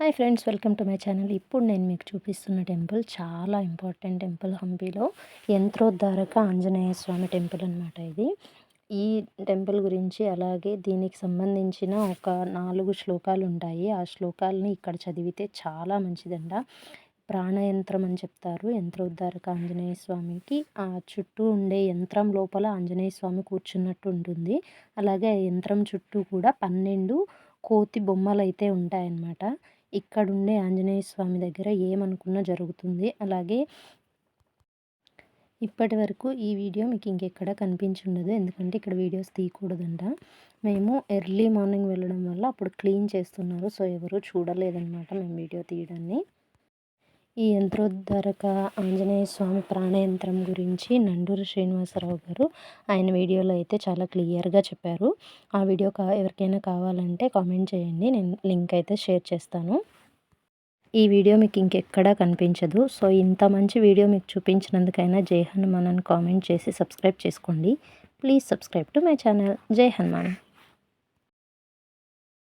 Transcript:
Hi friends welcome to my channel. ఇప్పుడు నేను మీకు చూపిస్తున్న టెంపుల్ చాలా ఇంపార్టెంట్ టెంపుల్ హంపీలో యంత్రోద్ధారక ఆంజనేయ స్వామి టెంపుల్ అనమాట ఇది. ఈ టెంపుల్ గురించి అలాగే దీనికి సంబంధించిన ఒక నాలుగు శ్లోకాలు ఉంటాయి. ఆ శ్లోకాలని ఇక్కడ చదివితే చాలా మంచిదంట. ప్రాణయంత్రం అని చెప్తారు. యంత్రోద్ధారక ఆంజనేయ స్వామికి ఆ చుట్టూ ఉండే యంత్రం లోపల ఆంజనేయ స్వామి కూర్చున్నట్టు ఉంటుంది. అలాగే ఆ యంత్రం చుట్టూ కూడా పన్నెండు కోతి బొమ్మలు అయితే ఉంటాయన్నమాట. ఇక్కడుండే ఆంజనేయ స్వామి దగ్గర ఏమనుకున్నా జరుగుతుంది. అలాగే ఇప్పటి వరకు ఈ వీడియో మీకు ఇంకెక్కడ కనిపించుండదు. ఎందుకంటే ఇక్కడ వీడియోస్ తీయకూడదంట. మేము ఎర్లీ మార్నింగ్ వెళ్ళడం వల్ల అప్పుడు క్లీన్ చేస్తున్నారు. సో ఎవరు చూడలేదన్నమాట మేము వీడియో తీయడాన్ని. ఈ యంత్రోద్ధారక ఆంజనేయ స్వామి ప్రాణయంత్రం గురించి నండూరు శ్రీనివాసరావు గారు ఆయన వీడియోలో అయితే చాలా క్లియర్గా చెప్పారు. ఆ వీడియో కా ఎవరికైనా కావాలంటే కామెంట్ చేయండి. నేను లింక్ అయితే షేర్ చేస్తాను. ఈ వీడియో మీకు ఇంకెక్కడా కనిపించదు. సో ఇంత మంచి వీడియో మీకు చూపించినందుకైనా జై హనుమాన్ అని కామెంట్ చేసి సబ్స్క్రైబ్ చేసుకోండి. Please subscribe to my channel. జై హనుమాన్.